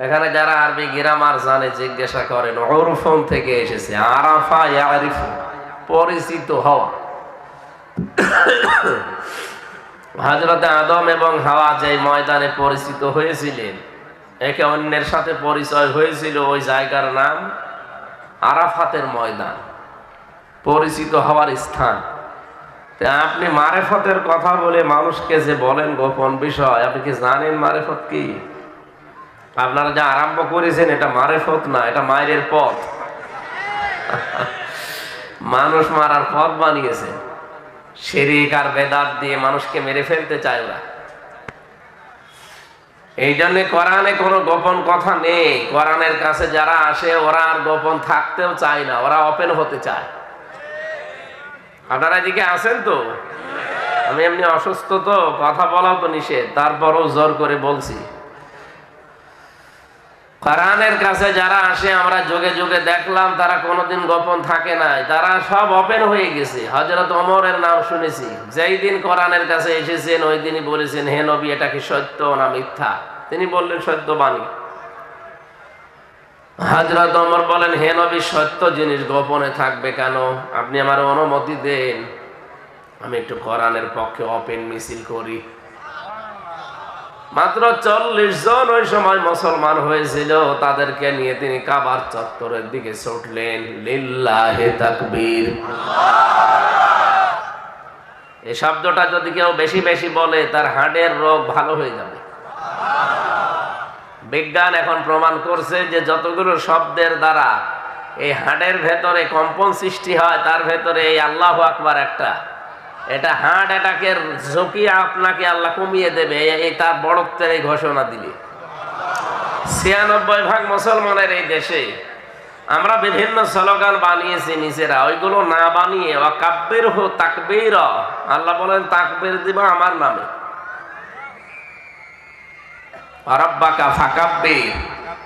এখানে যারা আরবি গ্রামার জানে, জিজ্ঞাসা করেন, ওরফন থেকে এসেছে? আরাফা ইয়ারিফু, পরিচিত হওয়া। হাজরতে আদম এবং হাওয়া যে ময়দানে পরিচিত হয়েছিলেন, একে অন্যের সাথে পরিচয় হয়েছিল ওই জায়গার নাম আরাফাতের ময়দান, পরিচিত হওয়ার স্থান। আপনি মারেফতের কথা বলে মানুষকে যে বলেন গোপন বিষয়, আপনি কি জানেন মারেফত কি? আপনারা যা আরম্ভ করেছেন, এটা মারেফত না, এটা মায়ের পথ। মানুষ মারার পথ বানিয়েছে। শিরিক আর বেদাত দিয়ে মানুষকে মেরে ফেলতে চায় ওরা এই জন্য কোরআনে কোনো গোপন কথা নেই। কোরআনের কাছে যারা আসে, ওরা আর গোপন থাকতেও চায় না, ওরা ওপেন হতে চায়। আপনারা এদিকে আছেন তো? আমি এমনি অসুস্থ তো, কথা বলাও তো নিষেধ। তারপরও জোর করে বলছি। কোরআনের কাছে যারা আসে, আমরা যোগে যোগে দেখলাম তারা কোনোদিন গোপন থাকে নাই। তারা সব ওপেন হয়ে গেছে। হজরত অমরের নাম শুনেছি। যেই দিন কোরআনের কাছে এসেছেন, ওই দিনই বলেছেন, হে নবী, এটা কি সত্য না মিথ্যা? তিনি বললেন, সত্য বাণী। হাজরত অমর বলেন, হে নবী, সত্য জিনিস গোপনে থাকবে কেন? আপনি আমার অনুমতি দেন। আমি একটু কোরআনের পক্ষে ওপেন মিছিল করি। মাত্র চল্লিশ জন ওই সময় মুসলমান হয়েছিল। তাদেরকে নিয়ে তিনি কাবার চত্বরের দিকে ছুটলেন। লিল্লাহে তাকবীর। এই শব্দটা যদি কেউ বেশি বেশি বলে, তার হার্টের রোগ ভালো হয়ে যাবে। বিজ্ঞান এখন প্রমাণ করছে যে যতগুলো শব্দের দ্বারা এই হার্টের ভেতরে কম্পন সৃষ্টি হয়, তার ভেতরে এই আল্লাহ আকবার একটা। এটা হার্ট অ্যাটাকের ঝুঁকি আপনাকে আল্লাহ কমিয়ে দেবে এই- তার বড়ত্বের এই ঘোষণা দিলে ছিয়ানব্বই ভাগ মুসলমানের এই দেশে আমরা বিভিন্ন স্লোগান বানিয়েছি নিজেরা, ওইগুলো না বানিয়ে ও কাব্যের হো তাকবীর, আল্লাহ বলেন, তাকবীর দিব আমার নামে। রব্বাকা ফাকাব্বির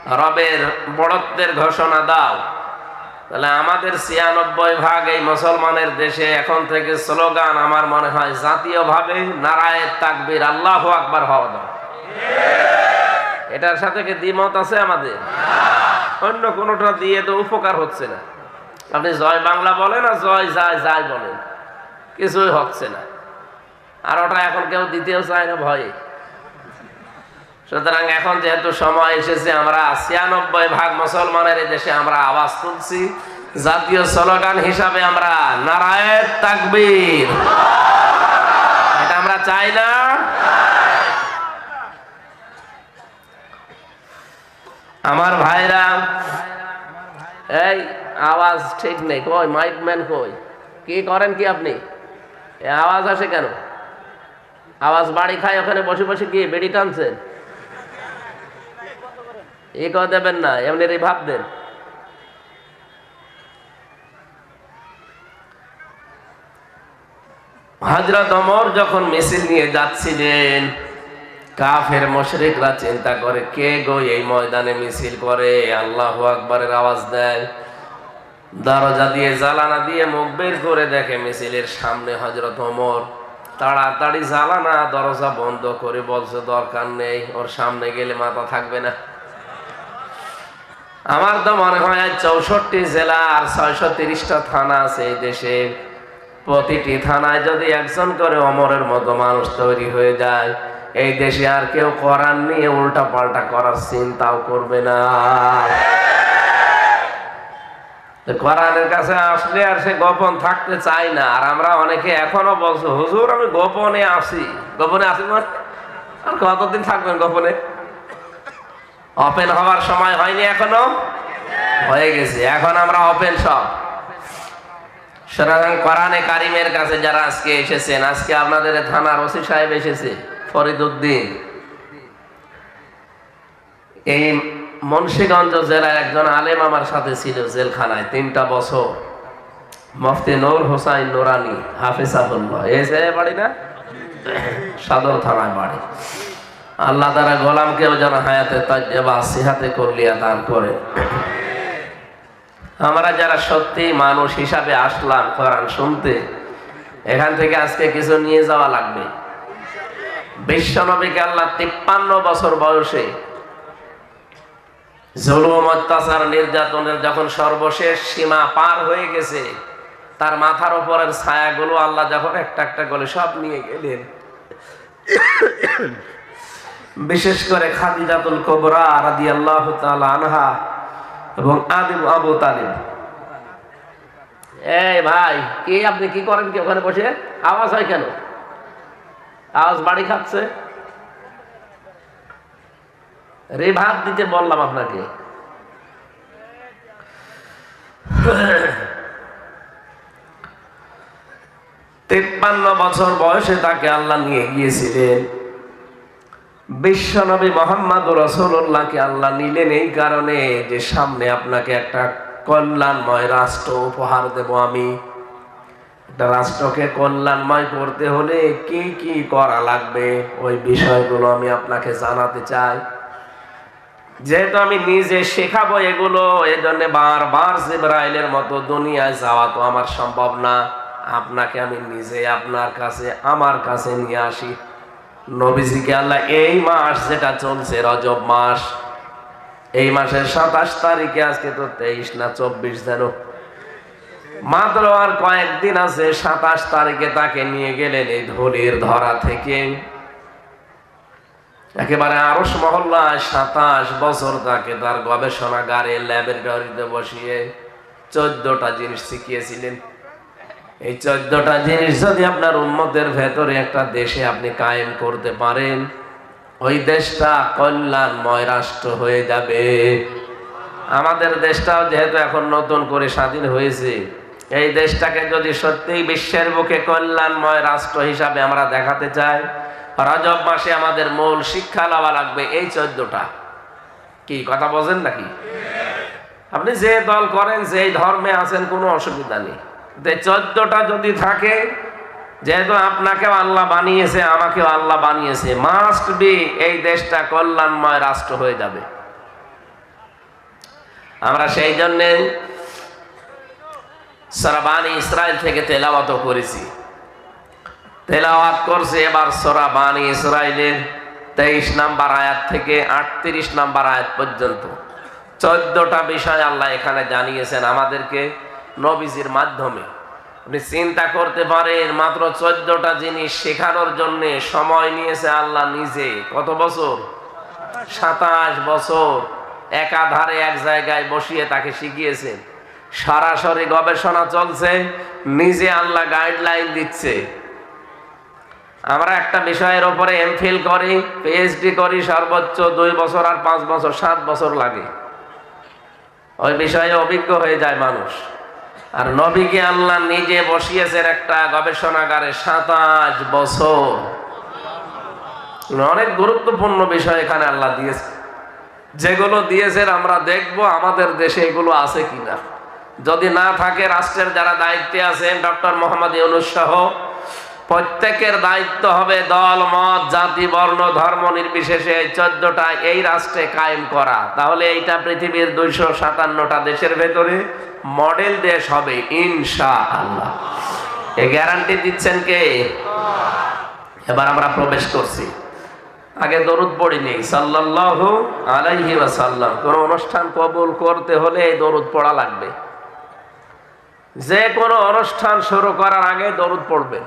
রবের বড়ত্বের ঘোষণা দাও। তাহলে আমাদের ছিয়ানব্বই ভাগ এই মুসলমানের দেশে এখন থেকে স্লোগান আমার মনে হয় জাতীয়ভাবে নারায়ের তাকবির, আল্লাহ আকবার হওয়া দাও এটার সাথে কি দ্বিমত আছে আমাদের? অন্য কোনোটা দিয়ে তো উপকার হচ্ছে না। আপনি জয় বাংলা বলেন আর জয় যায় যায় বলেন, কিছুই হচ্ছে না। আর ওটা এখন কেউ দিতেও চায় না ভয়ে। সুতরাং এখন যেহেতু সময় এসেছে, আমরা ছিয়ানব্বই ভাগ মুসলমানের দেশে আমরা আওয়াজ তুলছি। জাতীয় স্লোগান হিসাবে আমরা নারায়ণ তাকবীর। এটা আমরা চাই না। আমার ভাইরা, এই আওয়াজ ঠিক নেই। কই, মাইক ম্যান কই? কি করেন কি আপনি? আওয়াজ আসে কেন? আওয়াজ বাড়ি খায়, ওখানে বসে বসে কি বেড়ি টানছেন? এ কথা দেবেন না, এমনি রে ভাব দেন। হজরত অমর যখন মিছিল নিয়ে যাচ্ছিলেন, কাফের মশরিকরা চিন্তা করে, কে গো এই ময়দানে মিছিল করে? আল্লাহ আকবরের আওয়াজ দেয়। দরজা দিয়ে জ্বালানা দিয়ে মুখ বের করে দেখে মিছিলের সামনে হজরত অমর তাড়াতাড়ি জ্বালানা দরজা বন্ধ করে বলছে, দরকার নেই, ওর সামনে গেলে মাথা থাকবে না। আমার তো মনে হয় চৌষট্টি জেলা আর ছয়শো তিরিশটা থানা আছে এই দেশে। প্রতিটি থানায় যদি একজন করে অমরের মতো মানুষ তৈরি হয়ে যায়, এই দেশে আর কেউ করার নিয়ে উল্টা পাল্টা করার চিন্তাও করবে না। কোরআনের কাছে আসলে আর সে গোপন থাকতে চায় না। আর আমরা অনেকে এখনও বলছো, হুজুর, আমি গোপনে আসি। গোপনে আসি মানে? আর কতদিন থাকবেন গোপনে? ওপেন হওয়ার সময় হয়নি এখনও? হয়ে গেছে, এখন আমরা ওপেন সব। সুতরাং কোরআনে কারিমের কাছে যারা আজকে এসেছেন, আজকে আপনাদের থানার ওসি সাহেব এসেছে, ফরিদ উদ্দিন। এই মুন্সিগঞ্জ জেলার একজন আলেম আমার সাথে ছিল জেলখানায় তিনটা বছর। মফতি নূর হোসাইন নোরানি হাফিজাবুল্লাহ এই যে বাড়ি না? সদর থানায় বাড়ি। আল্লাহ তারা গোলামকেও যেন হায়াতে তাজ্জাবা সিহাতে করলিয়া দান করে আমরা যারা সত্যি মানুষ হিসাবে আসলাম কোরআন শুনতে, এখান থেকে আজকে কিছু নিয়ে যাওয়া লাগবে। বিশ্বনবীকে আল্লাহ তিপ্পান্ন বছর বয়সে জুলুম, অত্যাচার, নির্যাতনের যখন সর্বশেষ সীমা পার হয়ে গেছে, তার মাথার উপরের ছায়াগুলো আল্লাহ যখন একটা একটা করে সব নিয়ে গেলেন। বিশেষ করে খাদিজাতুল কবরা রাদি আল্লাহ আনহা এবং আদিম আবু তালিব। এই ভাই, কি আপনি কি করেন কি ওখানে বসে? আওয়াজ হয় কেন? আওয়াজ বাড়ি খাচ্ছে? রেভাব দিতে বললাম আপনাকে। তেপ্পান্ন বছর বয়সে তাকে আল্লাহ নিয়ে গিয়েছিলেন। বিশ্বনবী মোহাম্মদ রসুল্লাহকে আল্লাহ নিলেন এই কারণে যে সামনে আপনাকে একটা কল্যাণময় রাষ্ট্র উপহার দেব আমি। রাষ্ট্রকে কল্যাণময় করতে হলে কি কি করা লাগবে ওই বিষয়গুলো আমি আপনাকে জানাতে চাই। যেহেতু আমি নিজে শেখাবো এগুলো এই জন্য বারবার জিব্রাইলের মতো দুনিয়ায় যাওয়া তো আমার সম্ভব না। আপনাকে আমি নিজে আপনার কাছে, আমার কাছে নিয়ে আসি। নবীজিকে আল্লাহ এই মাস যেটা চলছে, রজব মাস, এই মাসের সাতাশ তারিখে আজকে তো তেইশ না চব্বিশ যেন। মাত্র আর কয়েকদিন আছে, সাতাশ তারিখে তাকে নিয়ে গেলেন এই ধলির ধরা থেকে। একেবারে আরস মহল্লায় সাতাশ বছর তাকে তার গবেষণাগারে ল্যাবরেটরিতে বসিয়ে চোদ্দটা জিনিস শিখিয়েছিলেন। এই চোদ্দটা জিনিস যদি আপনার উন্মতের ভেতরে একটা দেশে আপনি কায়েম করতে পারেন, ওই দেশটা কল্যাণময় রাষ্ট্র হয়ে যাবে। আমাদের দেশটাও যেহেতু এখন নতুন করে স্বাধীন হয়েছে, এই দেশটাকে যদি সত্যিই বিশ্বের বুকে কল্যাণময় রাষ্ট্র হিসাবে আমরা দেখাতে চাই, রজব মাসে আমাদের মূল শিক্ষা লওয়া লাগবে এই চোদ্দটা। কি, কথা বোঝেন নাকি? আপনি যে দল করেন যে ধর্মে আছেন, কোনো অসুবিধা নেই। চোদ্দটা যদি থাকে, যেহেতু আপনাকেও আল্লাহ বানিয়েছে, আমাকেও আল্লাহ বানিয়েছে মাস্ট বি এই দেশটা কল্যাণময় রাষ্ট্র হয়ে যাবে। আমরা সেই জন্যে সরাবানি ইসরায়েল থেকে তেলাওয়াত করেছি। তেলাওয়াত করছে এবার সরাবানি ইসরায়েলের তেইশ নাম্বার আয়াত থেকে আটত্রিশ নাম্বার আয়াত পর্যন্ত। চোদ্দটা বিষয় আল্লাহ এখানে জানিয়েছেন আমাদেরকে। নবীজির মাধ্যমে। আপনি চিন্তা করতে পারেন, মাত্র চোদ্দটা জিনিস শেখানোর জন্য সময় নিয়েছে আল্লাহ নিজে। কত বছর? সাতাশ বছর। একাধারে এক জায়গায় বসিয়ে তাকে শিখিয়েছেন। সরাসরি গবেষণা চলছে, নিজে আল্লাহ গাইডলাইন দিচ্ছে। আমরা একটা বিষয়ের ওপরে এমফিল করি পিএইচডি করি, সর্বোচ্চ দুই বছর আর পাঁচ বছর, সাত বছর লাগে। ওই বিষয়ে অভিজ্ঞ হয়ে যায় মানুষ। আর নবীকে আল্লাহ নিজে বসিয়েছেন একটা গবেষণাগারে সাতাশ বছর। অনেক গুরুত্বপূর্ণ বিষয় এখানে আল্লাহ দিয়েছে। যেগুলো দিয়েছেন আমরা দেখব আমাদের দেশে এগুলো আছে কিনা। যদি না থাকে, রাষ্ট্রের যারা দায়িত্বে আছেন, ডক্টর মোহাম্মদ ইউনুস প্রত্যেকের দায়িত্ব হবে দল, মত, জাতি, বর্ণ, ধর্ম নির্বিশেষে এই চোদ্দটা এই রাষ্ট্রে কায়েম করা। তাহলে এইটা পৃথিবীর দুইশো সাতান্নটা দেশের ভেতরে মডেল দেশ হবে ইনশা আল্লাহ এ গ্যারান্টি দিচ্ছেন কে? এবার আমরা প্রবেশ করছি। আগে দরুদ পড়িনি সাল্লাল্লাহু আলাইহি ওয়াসাল্লাম। কোন অনুষ্ঠান কবুল করতে হলে এই দরুদ পড়া লাগবে। যে কোনো অনুষ্ঠান শুরু করার আগে দরুদ পড়বে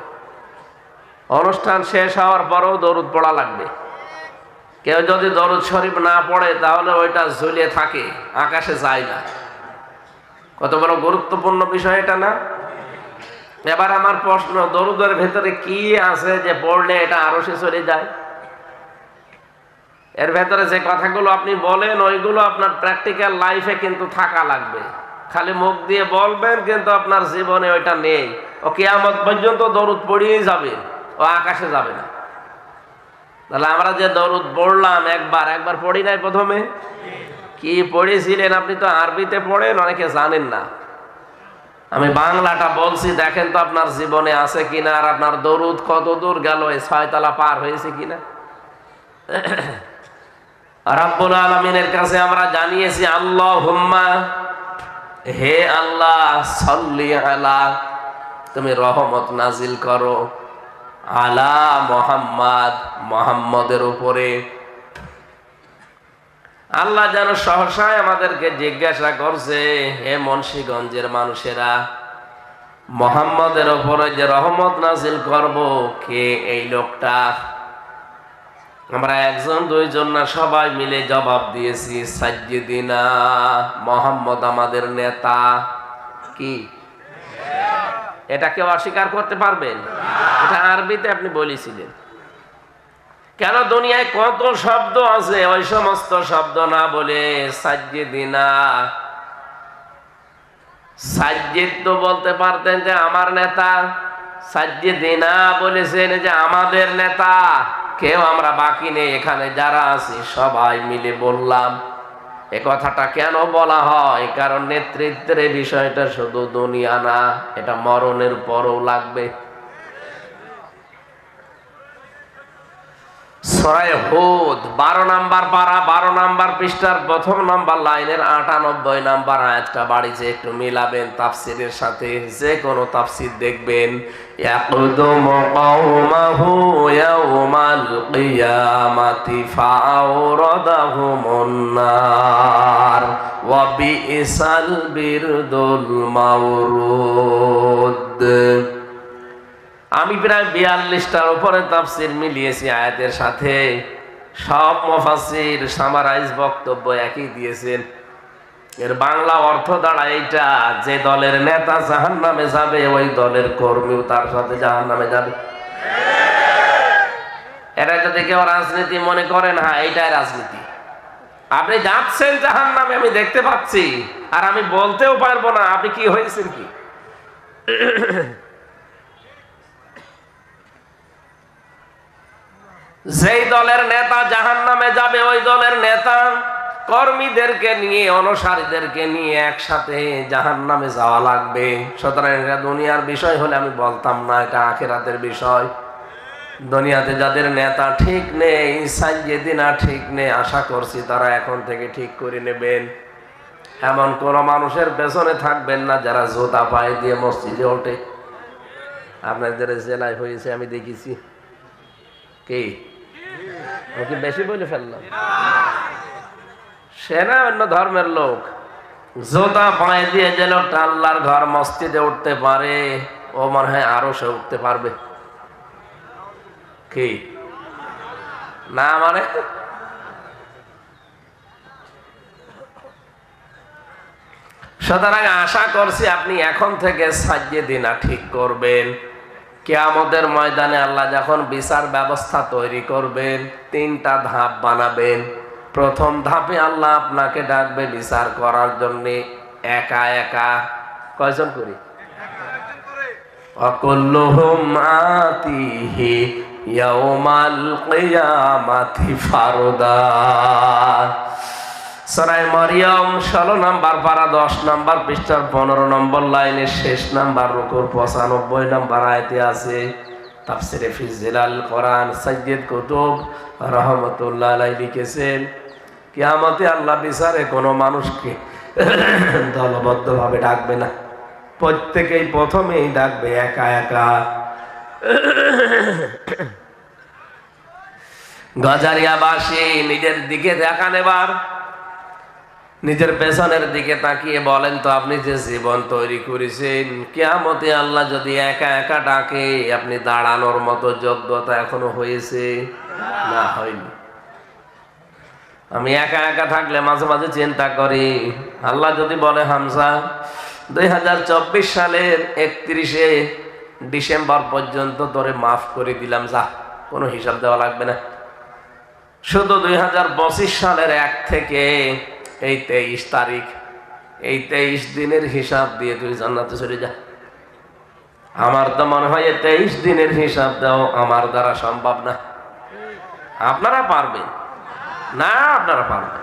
অনুষ্ঠান শেষ হওয়ার পরেও দরুদ পড়া লাগবে। কেউ যদি দরুদ শরীফ না পড়ে, তাহলে ওইটা ঝুলিয়ে থাকে, আকাশে যায় না। কত বড় গুরুত্বপূর্ণ বিষয় এটা না? এবার আমার প্রশ্ন, দরুদের ভেতরে কি আছে যে পড়লে এটা আরও সে চলে যায়? এর ভেতরে যে কথাগুলো আপনি বলেন, ওইগুলো আপনার প্র্যাকটিক্যাল লাইফে কিন্তু থাকা লাগবে। খালি মুখ দিয়ে বলবেন, কিন্তু আপনার জীবনে ওইটা নেই। ও কেয়ামত পর্যন্ত দরুদ পড়িয়েই যাবে। ও আকাশে যাবে না। তাহলে আমরা যে দরুদ পড়লাম একবার একবার পড়ি নাই প্রথমে? কি পড়েছিলেন আপনি তো আরবিতে পড়েন, অনেকে জানেন না। আমি বাংলাটা বলছি, দেখেন তো আপনার জীবনে আছে কিনা, আর আপনার দরুদ কত দূর গেল, এই ছয়তলা পার হয়েছে কিনা? রাব্বুল আলমিনের কাছে আমরা জানিয়েছি আল্লাহ হুম্মা হে আল্লাহ, সল্লি আলা, তুমি রহমত নাজিল করো। আলা মোহাম্মদ মোহাম্মদের উপরে। আল্লাহ যেন সহসায় আমাদেরকে জিজ্ঞাসা করছে হে মুন্সিগঞ্জের মানুষেরা, মোহাম্মদের ওপরে যে রহমত নাজিল করব, কে এই লোকটা? আমরা একজন, দুইজন না, সবাই মিলে জবাব দিয়েছি, সাজ্জিদিনা মোহাম্মদ আমাদের নেতা। কি? এটা কেউ অস্বীকার করতে পারবেন? এটা আরবিতে আপনি বলেছিলেন। কেন দুনিয়ায় কত শব্দ আছে? ওই সমস্ত শব্দ না বলে সাজ্জিদিনা। সাজ্জিদ তো বলতে পারতেন যে আমার নেতা। সাজ্জিদিনা বলেছেন যে আমাদের নেতা। কেউ আমরা বাকি নেই, এখানে যারা আছি সবাই মিলে বললাম। এ কথাটা কেন বলা হয়? কারণ নেতৃত্বের বিষয়টা শুধু দুনিয়া না, এটা মরণের পরও লাগবে। সরাই হুদ বারো নাম্বার পারা বারো নাম্বার পৃষ্ঠার প্রথম নাম্বার লাইনের আটানব্বই নাম্বার আয়াতটা বাড়িতে একটু মিলাবেন তাফসিরের সাথে যে কোনো তাফসির দেখবেন يقدم قومه يوم القيامة فأوردهم النار وبئس البرد المورود আমি প্রায় বিয়াল্লিশটার উপরে তাফসির মিলিয়েছি আয়াতের সাথে। সব মফাসির সামারাইজ বক্তব্য একই দিয়েছেন। এর বাংলা অর্থ দাঁড়া এইটা, যে দলের নেতা জাহান নামে যাবে, ওই দলের কর্মীও তার সাথে জাহান নামে যাবে। এটা যদি কেউ রাজনীতি মনে করেন হ্যাঁ এইটাই রাজনীতি। আপনি যাচ্ছেন জাহান নামে আমি দেখতে পাচ্ছি। আর আমি বলতেও পারব না, আপনি কি হয়েছেন কি? যেই দলের নেতা জাহান নামে যাবে, ওই দলের নেতা কর্মীদেরকে নিয়ে, অনুসারীদেরকে নিয়ে একসাথে জাহান নামে যাওয়া লাগবে। সুতরাং এটা দুনিয়ার বিষয় হলে আমি বলতাম না, এটা আখেরাতের বিষয়। দুনিয়াতে যাদের নেতা ঠিক নেই, সাইয়েদিনা ঠিক নেই, আশা করছি তারা এখন থেকে ঠিক করে নেবেন। এমন কোন মানুষের পেছনে থাকবেন না যারা জোতা পায়ে দিয়ে মসজিদে ওঠে। আপনাদের জেলায় হয়েছে, আমি দেখেছি। কি? আমি বেশি বলে ফেললাম সে না অন্য ধর্মের লোক। জোতা পায়ে দিয়ে যে লোকটা আল্লাহর ঘর মসজিদে উঠতে পারে, ও মনে হয় আরও সে উঠতে পারবে। কি? না মানে? সুতরাং আশা করছি আপনি এখন থেকে সাজিয়ে দিনা ঠিক করবেন। কেয়ামতের ময়দানে আল্লাহ যখন বিচার ব্যবস্থা তৈরি করবেন, তিনটা ধাপ বানাবেন। প্রথম ধাপে আল্লাহ আপনাকে ডাকবে বিচার করার জন্য একা একা। কয়জন করি? অকুল্লুহুম ইয়াউমাল কিয়ামাতি ফারদা। সরাই মরিয়ম, ষোলো নাম্বার পারা দশ নাম্বার পৃষ্ঠার পনেরো নম্বর লাইনের শেষ নাম্বার, রুকুর পঁচানব্বই নাম্বার আয়তে আছে, তাফসিরে ফিজিলাল কোরআন সৈয়দ কুতুব রহমতুল্লাহ আলাই লিখেছেন, কিয়ামতে আল্লাহ বিচারে কোনো মানুষকে দলবদ্ধভাবে ডাকবে না। প্রত্যেকেই প্রথমেই ডাকবে একা একা। গজারিয়াবাসী, নিজের দিকে দেখা নেবার নিজের পেছনের দিকে তাকিয়ে বলেন তো, আপনি যে জীবন তৈরি করেছেন, কেয়ামতে আল্লাহ যদি একা একা ডাকে, আপনি দাঁড়ানোর মতো যোগ্যতা এখনও হয়েছে? না, হয়নি। আমি একা একা থাকলে মাঝে মাঝে চিন্তা করি, আল্লাহ যদি বলে হামসা দুই হাজার চব্বিশ সালের একত্রিশে ডিসেম্বর পর্যন্ত তোরে মাফ করে দিলাম, যা, কোনো হিসাব দেওয়া লাগবে না। শুধু দুই হাজার পঁচিশ সালের এক থেকে এই তেইশ তারিখ, এই তেইশ দিনের হিসাব দিয়ে তুই জান্নাতে চলে যা। আমার তো মনে হয় এই তেইশ দিনের হিসাব দাও আমার দ্বারা সম্ভব না। আপনারা পারবেন? না, আপনারা পারবেন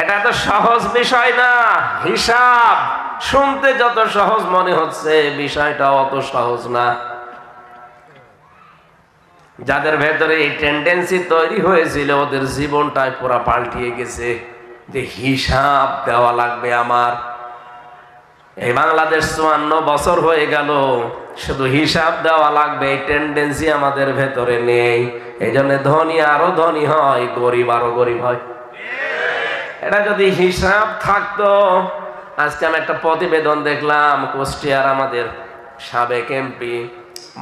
এটা তো সহজ বিষয় না। হিসাব শুনতে যত সহজ মনে হচ্ছে বিষয়টা অত সহজ না। যাদের ভেতরে এই টেন্ডেন্সি তৈরি হয়েছিল, ওদের জীবনটাই পুরো পাল্টিয়ে গেছে। যে হিসাব দেওয়া লাগবে আমার। এই বাংলাদেশ চুয়ান্ন বছর হয়ে গেল, শুধু হিসাব দেওয়া লাগবে, এই টেন্ডেন্সি আমাদের ভেতরে নেই। এই জন্য ধনী আরও ধনী হয়, গরিব আরও গরিব হয়। এটা যদি হিসাব থাকতো, আজকে আমি একটা প্রতিবেদন দেখলাম, কুষ্টিয়ার আমাদের সাবেক এমপি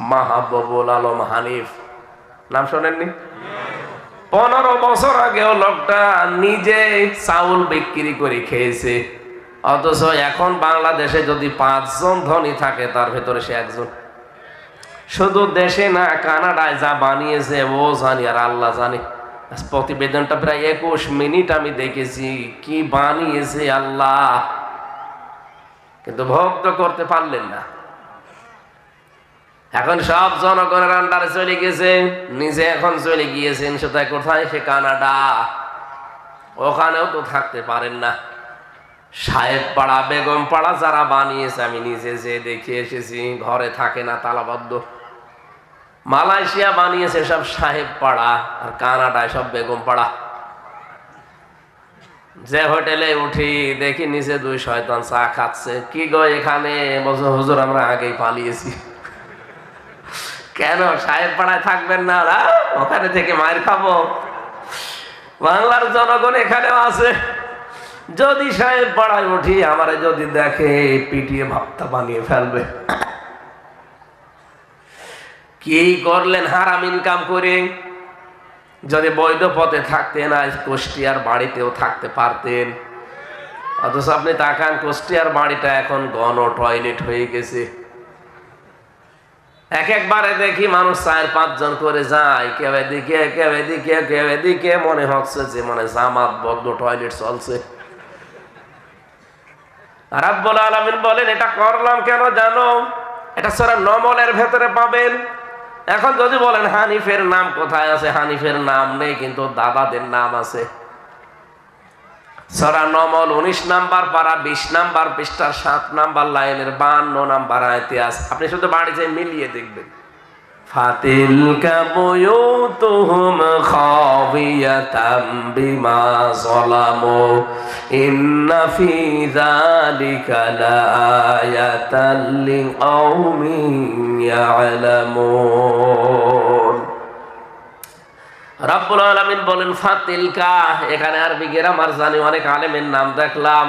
মাহবুবুল আলম হানিফ। নাম শোনেননি? পনেরো বছর আগেও লোকটা নিজে চাউল বিক্রি করে খেয়েছে। অথচ এখন বাংলাদেশে যদি পাঁচজন ধনী থাকে, তার ভেতরে সে একজন। শুধু দেশে না, কানাডায় যা বানিয়েছে, ও জানি আর আল্লাহ জানি। প্রতিবেদনটা প্রায় একুশ মিনিট আমি দেখেছি। কি বানিয়েছে আল্লাহ। কিন্তু ভোগ তো করতে পারলেন না। এখন সব জনগণের আন্ডারে চলে গেছে, নিজে এখন চলে গিয়েছেন সেটা কোথায় সে কানাডা ওখানেও তো থাকতে পারেন না। সাহেব পাড়া বেগম পাড়া যারা বানিয়েছে, আমি নিজে যে দেখে এসেছি, ঘরে থাকে না, তালাবদ্ধ। মালয়েশিয়া বানিয়েছে সব সাহেব পাড়া আর কানাডায় সব বেগম পাড়া যে হোটেলে উঠি, দেখি নিচে দুই শয়তান চা খাচ্ছে। কি গো এখানে? বলছে, হুজুর, আমরা আগেই পালিয়েছি। কেন সাহেব পাড়ায় থাকবেন না? ওখানে থেকে মায়ের খাব। বাংলার জনগণ এখানেও আছে। যদি সাহেব পাড়ায় উঠি, আমারে যদি দেখে পিটিয়ে ভাবটা বানিয়ে ফেলবে। কি করলেন হারাম ইনকাম করে? যদি বৈধ পথে থাকতেন, আজ কুষ্টিয়ার বাড়িতেও থাকতে পারতেন। অথচ আপনি তাকান, কুষ্টিয়ার বাড়িটা এখন গণ টয়লেট হয়ে গেছে। এক একবারে দেখি মানুষ চার, পাঁচজন করে যায়। কেউ এদিকে কেউ এদিকে কেউ এদিকে। মনে হচ্ছে যে মানে জামাত বদ্ধ টয়লেট চলছে। রাব্বুল আলামিন বলেন, এটা করলাম কেন জানো? এটা সরা নমলের ভেতরে পাবেন। এখন যদি বলেন, হানিফের নাম কোথায় আছে? হানিফের নাম নেই, কিন্তু দাদাদের নাম আছে। সরা নমল উনিশ নাম্বার পারা বিশ নাম্বার পৃষ্ঠার সাত নাম্বার লাইনের বান্ন নাম্বার ইতিহাস আপনি শুধু বাড়ি যেয়ে মিলিয়ে দেখবেন। ফাতিল কাবয়ো তুহুম খাবিয়াতাম বিমা সলামো ইন্না ফি যালিকা লাআয়াতাল লিকাওমিন ইয়ালামুন। রাব্বুল আলামিন বলেন, ফাতিলকা এখানে আরবি গ্রামার জানি অনেক আলেমের নাম দেখলাম।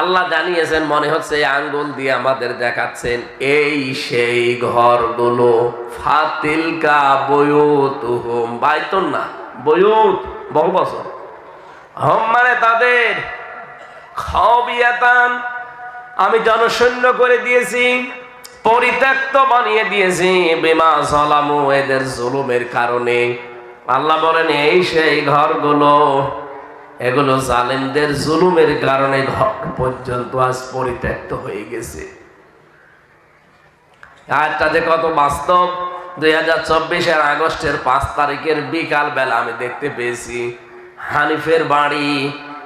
আল্লাহ জানিয়েছেন, মনে হচ্ছে আঙ্গুল দিয়ে আমাদের দেখাচ্ছেন, এই সেই ঘরগুলো, ফাতিলকা বয়ুত হোম বাইতন না, বয়ুত, বহু বছর। হোম মানে তাদের খাওয়াতান আমি জনশূন্য করে দিয়েছি, পরিত্যক্ত বানিয়ে দিয়েছি, বেমা সালামু এদের জুলুমের কারণে। আল্লাহ বলেন, এই সেই ঘরগুলো, এগুলো জালেমদের জুলুমের কারণে ঘর পর্যন্ত আজ পরিত্যক্ত হয়ে গেছে। আজটা যে কত বাস্তব, দুই হাজার চব্বিশের আগস্টের পাঁচ তারিখের বিকাল বেলা আমি দেখতে পেয়েছি। হানিফের বাড়ি,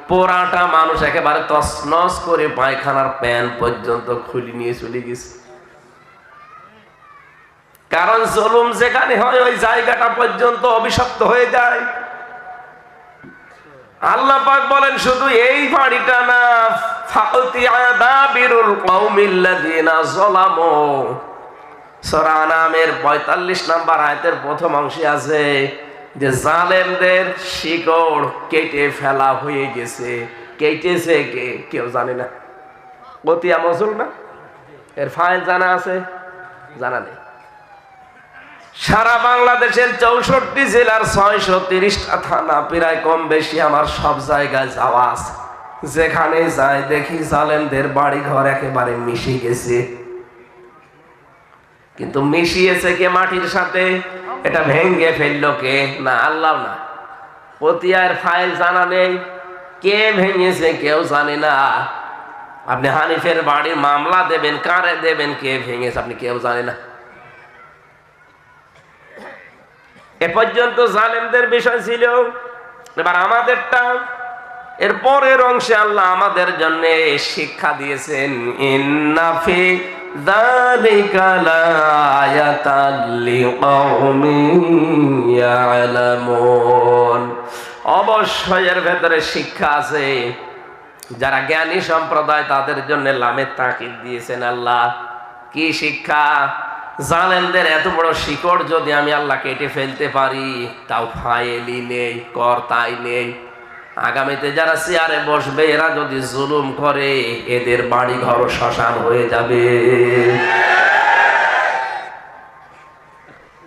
পোড়াটা মানুষ একেবারে তসনস করে পায়খানার প্যান পর্যন্ত খুলি নিয়ে চলে গেছে। কারণ জুলুম যেখানে হয়, ওই জায়গাটা পর্যন্ত অভিশপ্ত হয়ে যায়। আল্লাহ পাক বলেন, শুধু এই বাড়িটা না ফাকতি আদাবিরুল কওমিল্লাযিনা যালামু। সূরা আনামের 45 নাম্বার আয়াতের প্রথম অংশে আছে যে, জালেমদের শিকড় কেটে ফেলা হয়ে গেছে। কেটেছে কে? কেউ জানে না। কতিয়া মজুল না? এর ফাইল জানা আছে? জানা নেই। সারা বাংলাদেশের চৌষট্টি জেলার ছয়শো তিরিশটা থানা প্রায় কম বেশি আমার সব জায়গায় যাওয়া আছে। যেখানে যাই দেখি জালেমদের বাড়ি ঘর একেবারে মিশে গেছে। কিন্তু মিশিয়েছে কে মাটির সাথে? এটা ভেঙ্গে ফেলল কে? না, আল্লাহ না। পতিয়ার ফাইল জানা নেই। কে ভেঙেছে কেউ জানে না। আপনি হানিফের বাড়ির মামলা দেবেন, কারে দেবেন, কে ভেঙেছে আপনি কেউ জানে না। এ পর্যন্ত জালেমদের বিষয় ছিল। এবার আমাদেরটা, এর পরের অংশে আল্লাহ আমাদের জন্য শিক্ষা দিয়েছেন অবশ্যই এর ভেতরে শিক্ষা আছে। যারা জ্ঞানী সম্প্রদায় তাদের জন্য লামের তাকিদ দিয়েছেন আল্লাহ। কি শিক্ষা? জালেনদের এত বড় শিকড় যদি আমি আল্লাহ কেটে ফেলতে পারি, তাও ফাইলি নেই কর তাই নেই। আগামীতে যারা চেয়ারে বসবে, এরা যদি জুলুম করে, এদের বাড়ি ঘর শ্মশান হয়ে যাবে।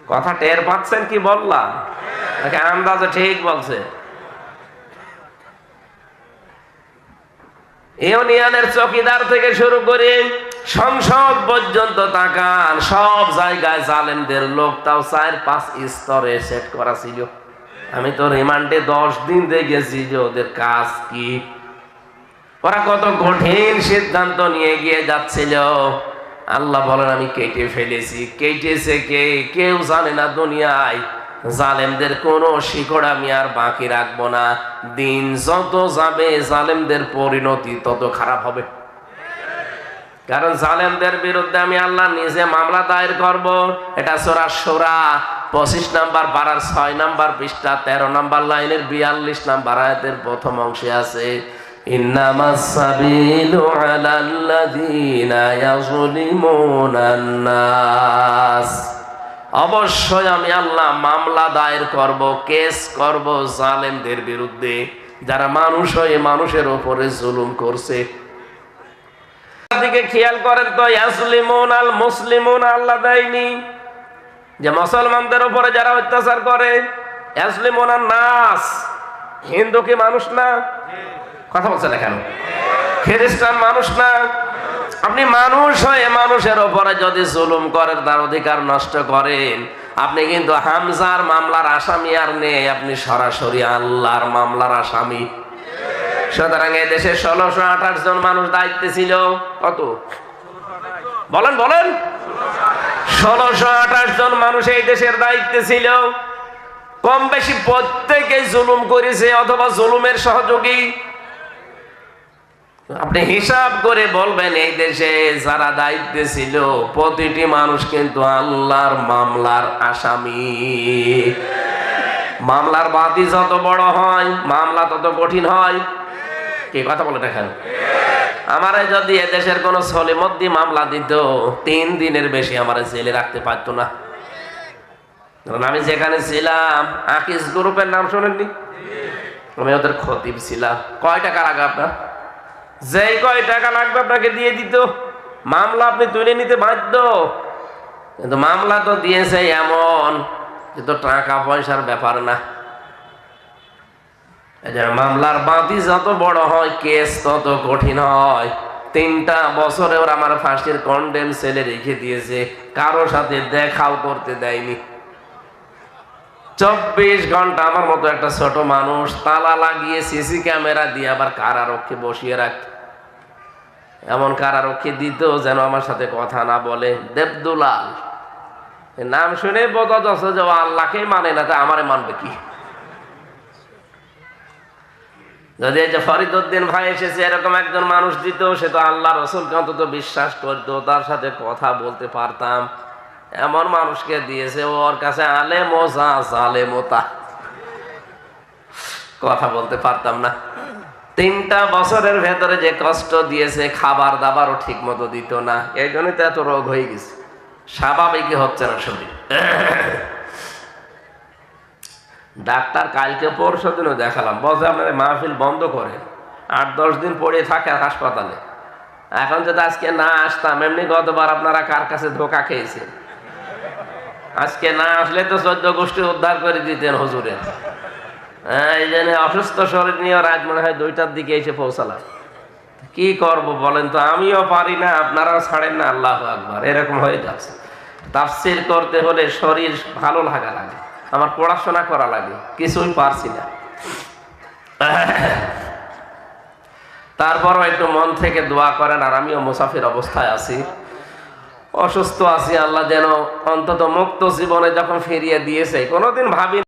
কথা টের পাচ্ছেন কি বললাম নাকি আন্দাজে ঠিক বলছে? ইউনিয়নের চকিদার থেকে শুরু করে সংসদ পর্যন্ত তাকান, সব জায়গায় জালেমদের লোক তাও চার পাঁচ স্তরে সেট করা ছিল। আমি তো রিমান্ডে দশ দিন দেখেছি যে ওদের কাজ কি। ওরা কত কঠিন সিদ্ধান্ত নিয়ে গিয়ে যাচ্ছিল। আল্লাহ বলেন, আমি কেটে ফেলেছি। কেটেছে কে? কেউ জানে না দুনিয়ায়। জালেমদের কোনো শিকড় আমি আর বাকি রাখব না। দিন যত যাবে, জালেমদের পরিণতি তত খারাপ হবে। কারণ জালেমদের বিরুদ্ধে আমি আল্লাহ নিজে মামলা দায়ের করব এটা সোরা সোরা পঁচিশ নাম্বার বারার ছয় নাম্বার পৃষ্ঠা তেরো নাম্বার লাইনের বিয়াল্লিশ নাম্বার আয়াতের প্রথম অংশে আছে إنما السبيل على الذين يظلمون الناس অবশ্যই আমি আল্লাহ মামলা দায়ের করব কেস করব জালেমদের বিরুদ্ধে যারা মানুষ হয়ে মানুষের উপরে জুলুম করছে দিকে খেয়াল করেন তো, ইয়াসলিমুন আল মুসলিমুন, আল্লাহ দেয়নি। যে মুসলমানদের উপরে যারা অত্যাচার করে, ইয়াসলিমুন নাস। হিন্দু কি মানুষ না? কথা বলছেন কেন? খ্রিস্টান মানুষ না? আপনি মানুষ হয়ে মানুষের ওপরে যদি জুলুম করেন, তার অধিকার নষ্ট করেন। আপনি কিন্তু হামজার মামলার আসামি আর নেই, আপনি সরাসরি আল্লাহর মামলার আসামি। সুতরাং এই দেশে ষোলোশো আঠাশ জন মানুষ দায়িত্বে ছিল। কত? বলেন বলেন। ষোলোশো আঠাশ জন মানুষ এই দেশের দায়িত্বে ছিল। কম বেশি প্রত্যেকে জুলুম করেছে অথবা জুলুমের সহযোগী। আপনি হিসাব করে বলবেন, এই দেশে যারা দায়িত্বে ছিল, প্রতিটি মানুষ কিন্তু আল্লাহর মামলার আসামি। মামলার বাদি যত বড় হয়, মামলা তত কঠিন হয়। কি কথা বলে দেখেন আমারে যদি এদেশের কোন সলিমদ্দি মামলা দিত, তিন দিনের বেশি আমার জেলে রাখতে পারতো না। কারণ আমি যেখানে ছিলাম, আকিস গ্রুপের নাম শোনেননি? আমি ওদের খতিব ছিলাম। কয় টাকা লাগে আপনার? যেই কয় টাকা লাগবে আপনাকে দিয়ে দিত। মামলা আপনি তুলে নিতে বাধ্য। কিন্তু মামলা তো দিয়েছে এমন, কিন্তু টাকা পয়সার ব্যাপার না। যে মামলার বাতি যত বড় হয়, কেস তত কঠিন হয়। তিনটা বছরে ওরা আমার ফাঁসির কন্ডেম সেলে রেখে দিয়েছে। কারও সাথে দেখাও করতে দেয়নি। চব্বিশ ঘণ্টা আমার মতো একটা ছোট মানুষ তালা লাগিয়ে সিসি ক্যামেরা দিয়ে আবার কারারক্ষে বসিয়ে রাখত। এমন কারারক্ষী দিত যেন আমার সাথে কথা না বলে। দেবদুলাল নাম শুনে বোঝা যাচ্ছে যে আল্লাহকেই মানে না, তা আমারে মানবে কি? যদি এই যে ফরিদুদ্দিন ভাই এসেছে, এরকম একজন মানুষ দিত, সে তো আল্লাহ রসুলকে অন্তত বিশ্বাস করতো, তার সাথে কথা বলতে পারতাম। এমন মানুষকে দিয়েছে ওর কাছে আলে মোজা জালে মোতা কথা বলতে পারতাম না। তিনটা বছরের ভেতরে যে কষ্ট দিয়েছে, খাবার দাবারও ঠিক মতো দিত না। এই জন্যই তো এত রোগ হয়ে গেছে। স্বাভাবিকই হচ্ছে না শরীর। ডাক্তার কালকে পরশু দিনও দেখালাম। বলছে, আপনার মাহফিল বন্ধ করে আট, দশ দিন পড়ে থাকে হাসপাতালে। এখন যদি আজকে না আসতাম, এমনি গতবার আপনারা কার কাছে ধোকা খেয়েছেন? আজকে না আসলে তো চোদ্দ গোষ্ঠী উদ্ধার করে দিতেন হুজুরে। হ্যাঁ এই জন্য অসুস্থ শরীর নিয়ে রাত মনে হয় দুইটার দিকে এসে পৌঁছালাম। কি করব বলেন তো? আমিও পারি না, আপনারাও ছাড়েন না, আল্লাহ আকবার। এরকম হয়ে যাচ্ছে। তাফসির করতে হলে শরীর ভালো লাগা লাগে। আমার পড়াশোনা করা লাগে, কিছুই পারছি না। তারপরও একটু মন থেকে দোয়া করেন আর আমিও মুসাফির অবস্থায় আছি। অসুস্থ আছি, আল্লাহ যেন অন্তত মুক্ত জীবনে যখন ফিরিয়ে দিয়েছে, কোনোদিন ভাবি